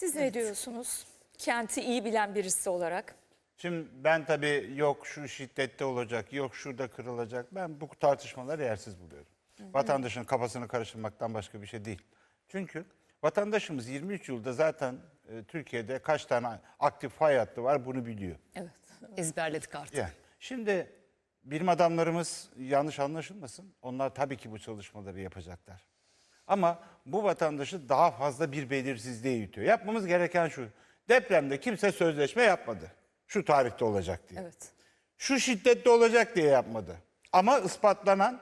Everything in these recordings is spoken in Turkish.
Siz ne diyorsunuz? Kenti iyi bilen birisi olarak. Şimdi ben tabii yok şu şiddette olacak, yok şurada kırılacak. Ben bu tartışmaları yersiz buluyorum. Vatandaşın kafasını karıştırmaktan başka bir şey değil. Çünkü vatandaşımız 23 yılda zaten e, Türkiye'de kaç tane aktif fay hattı var bunu biliyor. Evet. Ezberledik artık. Yani şimdi bilim adamlarımız yanlış anlaşılmasın. Onlar tabii ki bu çalışmaları yapacaklar. Ama bu vatandaşı daha fazla bir belirsizliğe itiyor. Yapmamız gereken şu. Depremde kimse sözleşme yapmadı. Şu tarihte olacak diye. Evet. Şu şiddette olacak diye yapmadı. Ama ispatlanan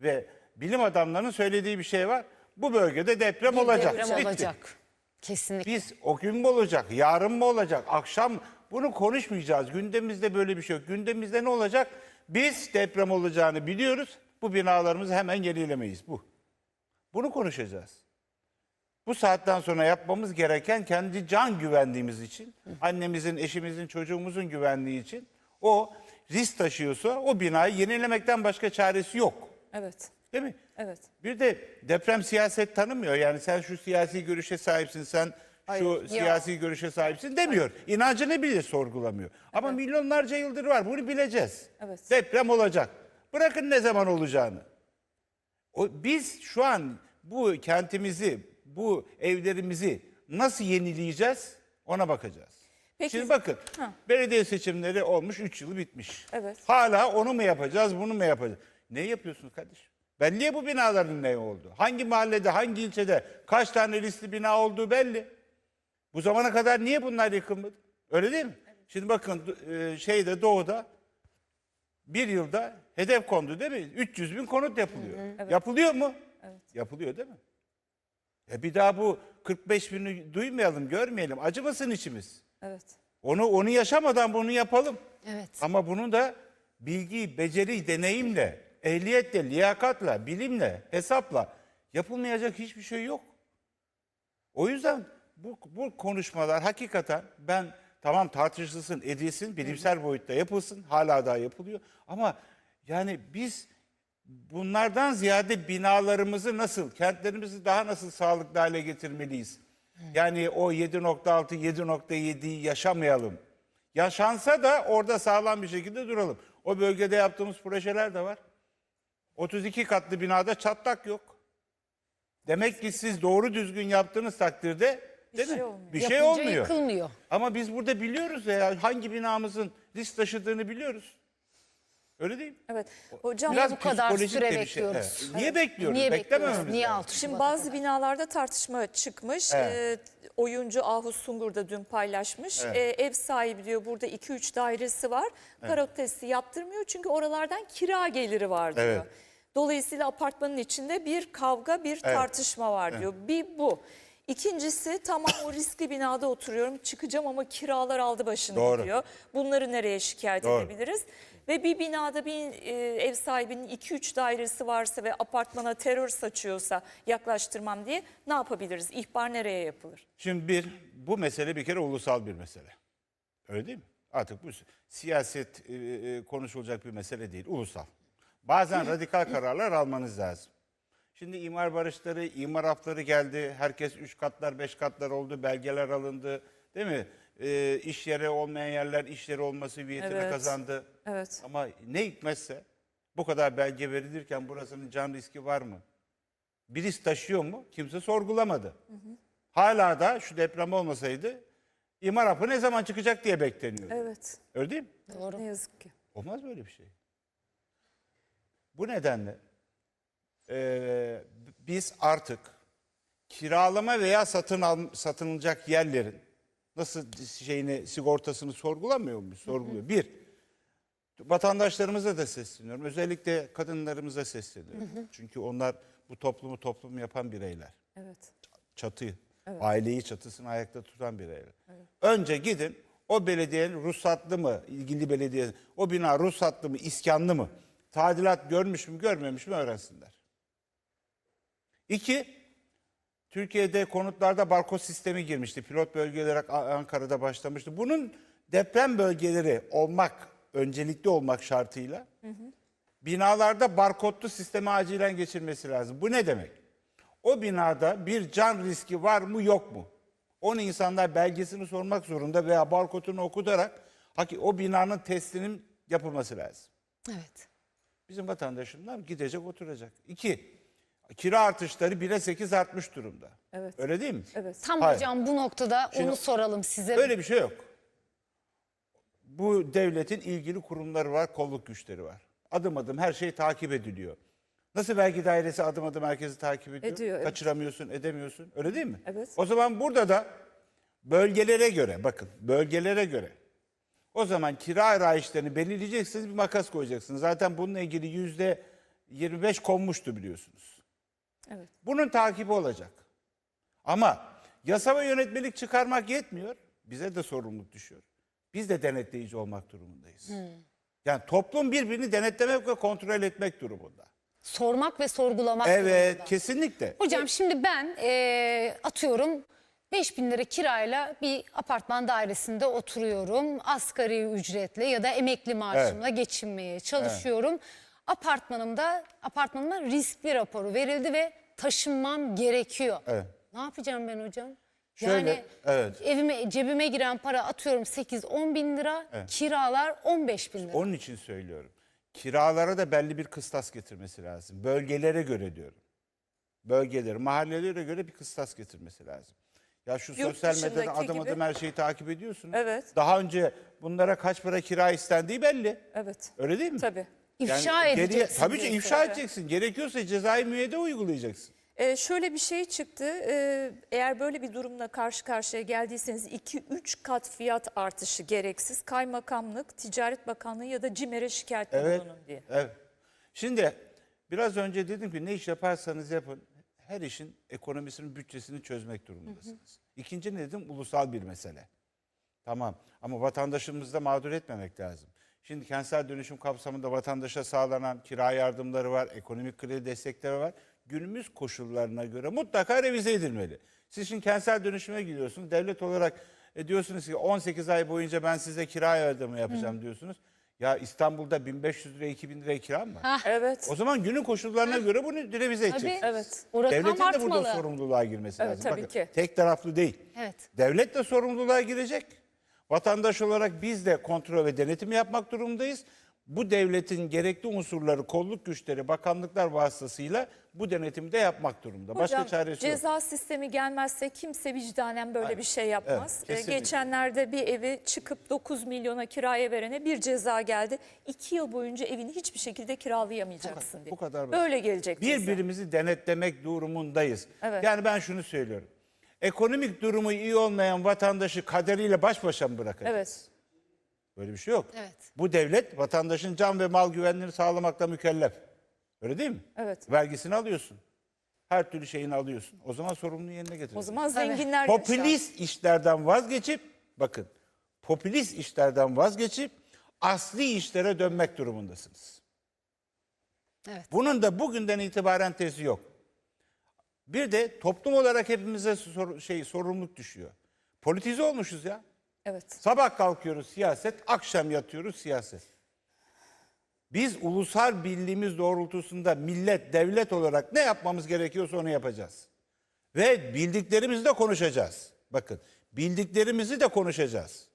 ve bilim adamlarının söylediği bir şey var. Bu bölgede deprem olacak. Deprem Bitti. olacak. Kesinlikle. Biz o gün mü olacak, yarın mı olacak, akşam bunu konuşmayacağız. Gündemimizde böyle bir şey yok. Gündemimizde ne olacak? Biz deprem olacağını biliyoruz. Bu binalarımızı hemen yenilemeyiz. Bu. Bunu konuşacağız. Bu saatten sonra yapmamız gereken kendi can güvenliğimiz için, annemizin, eşimizin, çocuğumuzun güvenliği için o risk taşıyorsa o binayı yenilemekten başka çaresi yok. Evet. Değil mi? Evet. Bir de deprem siyaset tanımıyor. Yani sen şu siyasi görüşe sahipsin, sen şu siyasi görüşe sahipsin demiyor. İnancını bile sorgulamıyor. Ama milyonlarca yıldır var. Bunu bileceğiz. Evet. Deprem olacak. Bırakın ne zaman olacağını. O, biz şu an bu kentimizi, bu evlerimizi nasıl yenileyeceğiz ona bakacağız. Peki- Şimdi bakın belediye seçimleri olmuş 3 yılı bitmiş. Evet. Hala onu mu yapacağız bunu mu yapacağız? Ne yapıyorsunuz kardeşim? Belli bu binaların ne oldu? Hangi mahallede, hangi ilçede kaç tane riskli bina olduğu belli. Bu zamana kadar niye bunlar yıkılmadı? Öyle değil mi? Şimdi bakın e, şeyde doğuda bir yılda hedef kondu değil mi? 300 bin konut yapılıyor. Yapılıyor mu? Yapılıyor değil mi? E bir daha bu 45 bini duymayalım, görmeyelim. Acımasın içimiz. Evet. Onu onu yaşamadan bunu yapalım. Evet. Ama bunu da bilgi, beceri, deneyimle, ehliyetle, liyakatla, bilimle, hesapla yapılmayacak hiçbir şey yok. O yüzden bu, bu konuşmalar hakikaten ben tamam tartışılsın, edilsin, bilimsel boyutta yapılsın. Hala daha yapılıyor. Ama yani biz bunlardan ziyade binalarımızı nasıl, kentlerimizi daha nasıl sağlıklı hale getirmeliyiz? Yani o 7.6, 7.7'yi yaşamayalım. Yaşansa da orada sağlam bir şekilde duralım. O bölgede yaptığımız projeler de var. 32 katlı binada çatlak yok. Demek ki siz doğru düzgün yaptığınız takdirde değil şey mi? olmuyor. Bir şey Yapınca olmuyor. yıkılmıyor. Ama biz burada biliyoruz ya hangi binamızın risk taşıdığını biliyoruz. Öyle değil mi? Evet. Hocam Biraz bu kadar psikolojik süre de bir şey. bekliyoruz. Evet. Niye bekliyoruz? Niye bekliyoruz? Beklemememiz Niye lazım. 6 Şimdi Şubat'a bazı kadar? binalarda tartışma çıkmış. Evet. Ee, oyuncu Ahu Sungur da dün paylaşmış. Evet. Ee, ev sahibi diyor burada 2-3 dairesi var. Karot testi yaptırmıyor çünkü oralardan kira geliri var diyor. Evet. Dolayısıyla apartmanın içinde bir kavga, bir tartışma var diyor. Bir bu. İkincisi tamam o riskli binada oturuyorum çıkacağım ama kiralar aldı başını Doğru. diyor. Bunları nereye şikayet Doğru. edebiliriz? Ve bir binada bir e, ev sahibinin 2-3 dairesi varsa ve apartmana terör saçıyorsa yaklaştırmam diye ne yapabiliriz? İhbar nereye yapılır? Şimdi bir, bu mesele bir kere ulusal bir mesele. Öyle değil mi? Artık bu siyaset e, e, konuşulacak bir mesele değil, ulusal. Bazen radikal kararlar almanız lazım. Şimdi imar barışları, imar hafları geldi. Herkes üç katlar, beş katlar oldu, belgeler alındı. Değil mi? E, iş yeri olmayan yerler iş yeri olması hüviyetini Evet. kazandı. Evet. Ama ne hikmetse bu kadar belge verilirken burasının can riski var mı? Bir risk taşıyor mu? Kimse sorgulamadı. Hala da şu deprem olmasaydı imar hapı ne zaman çıkacak diye bekleniyor. Evet. Öyle değil mi? Ne yazık ki. Olmaz böyle bir şey. Bu nedenle eee, biz artık kiralama veya satın al, satılacak yerlerin nasıl şeyini sigortasını sorgulamıyor muyuz? Sorguluyor. Bir, vatandaşlarımıza da sesleniyorum. Özellikle kadınlarımıza sesleniyorum. Çünkü onlar bu toplumu toplum yapan bireyler. Evet. Çatıyı, aileyi çatısını ayakta tutan bireyler. Önce gidin o belediyenin ruhsatlı mı, ilgili belediye, o bina ruhsatlı mı, iskanlı mı, tadilat görmüş mü, görmemiş mi öğrensinler. İki, Türkiye'de konutlarda barkod sistemi girmişti. Pilot bölge olarak Ankara'da başlamıştı. Bunun deprem bölgeleri olmak, öncelikli olmak şartıyla binalarda barkodlu sisteme acilen geçirmesi lazım. Bu ne demek? O binada bir can riski var mı yok mu? Onu insanlar belgesini sormak zorunda veya barkodunu okutarak o binanın testinin yapılması lazım. Evet. Bizim vatandaşımlar gidecek oturacak. İki, kira artışları 1'e 8 artmış durumda. Evet. Öyle değil mi? Evet. Tam Hayır. hocam bu noktada Şimdi- onu soralım size. Öyle bir şey yok. Bu devletin ilgili kurumları var, kolluk güçleri var. Adım adım her şey takip ediliyor. Nasıl vergi dairesi adım adım herkesi takip ediyor? Ediyor, evet. Kaçıramıyorsun, edemiyorsun. Öyle değil mi? Evet. O zaman burada da bölgelere göre, bakın bölgelere göre. O zaman kira rayişlerini belirleyeceksiniz, bir makas koyacaksınız. Zaten bununla ilgili yüzde 25 konmuştu biliyorsunuz. Evet. Bunun takibi olacak. Ama yasa ve yönetmelik çıkarmak yetmiyor. Bize de sorumluluk düşüyor. Biz de denetleyici olmak durumundayız. Yani toplum birbirini denetlemek ve kontrol etmek durumunda. Sormak ve sorgulamak. Evet, durumunda. kesinlikle. Hocam şimdi ben eee, atıyorum 5000 lira kirayla bir apartman dairesinde oturuyorum. Asgari ücretle ya da emekli maaşımla geçinmeye çalışıyorum. Apartmanımda apartmanıma riskli raporu verildi ve taşınmam gerekiyor. Evet. Ne yapacağım ben hocam? Şöyle, yani evet. evime cebime giren para atıyorum 8-10 bin lira, kiralar 15 bin lira. Onun için söylüyorum. Kiralara da belli bir kıstas getirmesi lazım. Bölgelere göre diyorum. Bölgeleri, mahallelere göre bir kıstas getirmesi lazım. Ya şu Yurt sosyal medyada dışındaki adım gibi- adım her şeyi takip ediyorsunuz. Evet. Daha önce bunlara kaç para kira istendiği belli. Evet. Öyle değil mi? Tabii. İfşa geriye- edeceksin Tabii ki ifşa edeceksin. Gerekiyorsa cezai müeyyide uygulayacaksın. Ee, şöyle bir şey çıktı. Ee, eğer böyle bir durumla karşı karşıya geldiyseniz 2-3 kat fiyat artışı gereksiz. Kaymakamlık, Ticaret Bakanlığı ya da CİMER'e şikayette Evet. bulunun diye. Evet. Şimdi biraz önce dedim ki ne iş yaparsanız yapın her işin ekonomisinin bütçesini çözmek durumundasınız. İkinci ne dedim? Ulusal bir mesele. Tamam ama vatandaşımızı da mağdur etmemek lazım. Şimdi kentsel dönüşüm kapsamında vatandaşa sağlanan kira yardımları var, ekonomik kredi destekleri var. Günümüz koşullarına göre mutlaka revize edilmeli. Siz şimdi kentsel dönüşüme gidiyorsunuz. Devlet olarak e, diyorsunuz ki 18 ay boyunca ben size kira yardımı yapacağım diyorsunuz. Ya İstanbul'da 1500 lira 2000 liraya kira mı var? Evet. O zaman günün koşullarına göre bunu revize edeceksiniz. Evet. O rakam Devletin de burada artmalı. sorumluluğa girmesi Evet, lazım. tabii Bakın, ki. Tek taraflı değil. Evet. Devlet de sorumluluğa girecek. Vatandaş olarak biz de kontrol ve denetim yapmak durumundayız. Bu devletin gerekli unsurları, kolluk güçleri, bakanlıklar vasıtasıyla bu denetimi de yapmak durumunda. Başka Hocam çaresi yok. ceza sistemi gelmezse kimse vicdanen böyle bir şey yapmaz. Evet, kesinlikle. geçenlerde bir evi çıkıp 9 milyona kiraya verene bir ceza geldi. 2 yıl boyunca evini hiçbir şekilde kiralayamayacaksın diye. bu kadar basit. Böyle gelecek. Birbirimizi denetlemek durumundayız. Evet. Yani ben şunu söylüyorum. Ekonomik durumu iyi olmayan vatandaşı kaderiyle baş başa mı bırakacağız? Evet. Böyle bir şey yok. Evet. Bu devlet vatandaşın can ve mal güvenliğini sağlamakla mükellef. Öyle değil mi? Evet. Vergisini alıyorsun. Her türlü şeyini alıyorsun. O zaman sorumluluğu yerine getireceksin. O zaman zenginler yaşar. popülist işlerden vazgeçip bakın popülist işlerden vazgeçip asli işlere dönmek durumundasınız. Evet. Bunun da bugünden itibaren tezi yok. Bir de toplum olarak hepimize sor- şey sorumluluk düşüyor. Politize olmuşuz ya. Evet. Sabah kalkıyoruz siyaset, akşam yatıyoruz siyaset. Biz ulusal birliğimiz doğrultusunda millet, devlet olarak ne yapmamız gerekiyorsa onu yapacağız. Ve bildiklerimizi de konuşacağız. Bakın, bildiklerimizi de konuşacağız.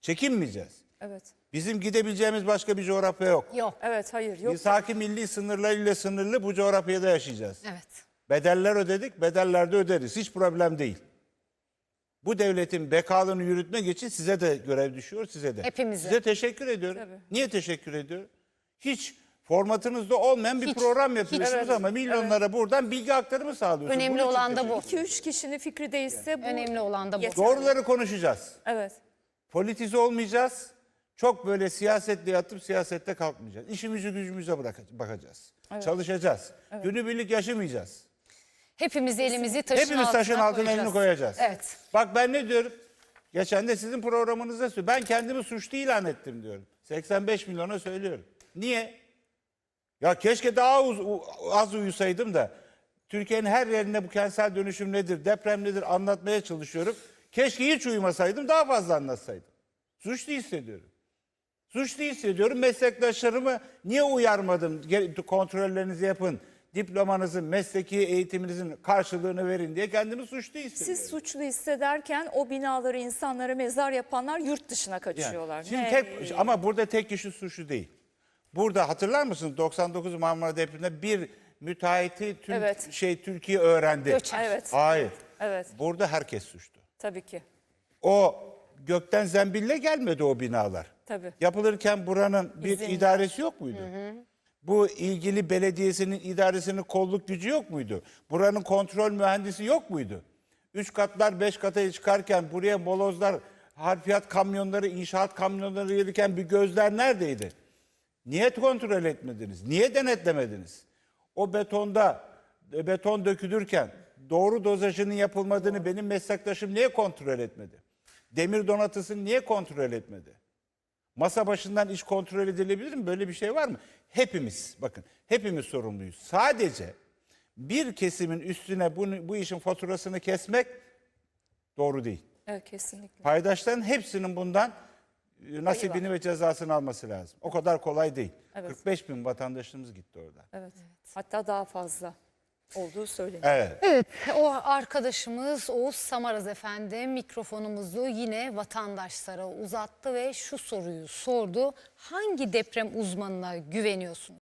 Çekinmeyeceğiz. Evet. Bizim gidebileceğimiz başka bir coğrafya yok. Yok. Evet, hayır yok. Biz haki milli sınırlarıyla sınırlı bu coğrafyada yaşayacağız. Evet. Bedeller ödedik, bedeller de öderiz. Hiç problem değil. Bu devletin bekalını yürütmek için size de görev düşüyor, size de. Hepimize. Size teşekkür ediyorum. Tabii. Niye teşekkür ediyorum? Hiç formatınızda olmayan bir Hiç, program hiç. yapıyorsunuz Evet, ama milyonlara buradan bilgi aktarımı sağlıyorsunuz. Önemli Bunun olan da bu. ederim. 2-3 kişinin fikri değilse bu Önemli olan da bu. yeterli. Doğruları konuşacağız. Evet. Politize olmayacağız. Çok böyle siyasetle yatıp siyasette kalkmayacağız. İşimizi gücümüze bırakacağız, bakacağız. Çalışacağız. Günübirlik yaşamayacağız. Hepimiz elimizi taşın Hepimiz altına taşın altına koyacağız. elini koyacağız. Evet. Bak ben ne diyorum? Geçen de sizin programınızda söylüyorum. Ben kendimi suçlu ilan ettim diyorum. 85 milyona söylüyorum. Niye? Ya keşke daha uz- az uyusaydım da Türkiye'nin her yerinde bu kentsel dönüşüm nedir, deprem nedir anlatmaya çalışıyorum. Keşke hiç uyumasaydım daha fazla anlatsaydım. Suçlu hissediyorum. Suçlu hissediyorum. Meslektaşlarımı niye uyarmadım? Kontrollerinizi yapın. Diplomanızın, mesleki eğitiminizin karşılığını verin diye kendini suçlu hissediyor. Siz suçlu hissederken o binaları insanlara mezar yapanlar yurt dışına Yani kaçıyorlar. Şimdi Ne? tek, ama burada tek kişi suçlu değil. Burada hatırlar mısınız 99 Marmara depreminde bir müteahhiti tüm Evet. şey Türkiye öğrendi. Göçer. Evet. Hayır. Evet. Burada herkes suçlu. Tabii ki. O gökten zembille gelmedi o binalar. Tabii. Yapılırken buranın bir İzinler. idaresi yok muydu? Bu ilgili belediyesinin idaresinin kolluk gücü yok muydu? Buranın kontrol mühendisi yok muydu? Üç katlar beş kata çıkarken buraya molozlar, harfiyat kamyonları, inşaat kamyonları gelirken bir gözler neredeydi? Niye kontrol etmediniz? Niye denetlemediniz? O betonda e, beton dökülürken doğru dozajının yapılmadığını benim meslektaşım niye kontrol etmedi? Demir donatısını niye kontrol etmedi? Masa başından iş kontrol edilebilir mi? Böyle bir şey var mı? Hepimiz bakın hepimiz sorumluyuz. Sadece bir kesimin üstüne bunu, bu işin faturasını kesmek doğru değil. Evet kesinlikle. Paydaşların hepsinin bundan e, nasibini ve cezasını alması lazım. O kadar kolay değil. Evet. 45 bin vatandaşımız gitti orada. Evet. Hatta daha fazla olduğu söyleniyor. Evet. Evet, o arkadaşımız Oğuz Samaraz Efendi mikrofonumuzu yine vatandaşlara uzattı ve şu soruyu sordu. Hangi deprem uzmanına güveniyorsunuz?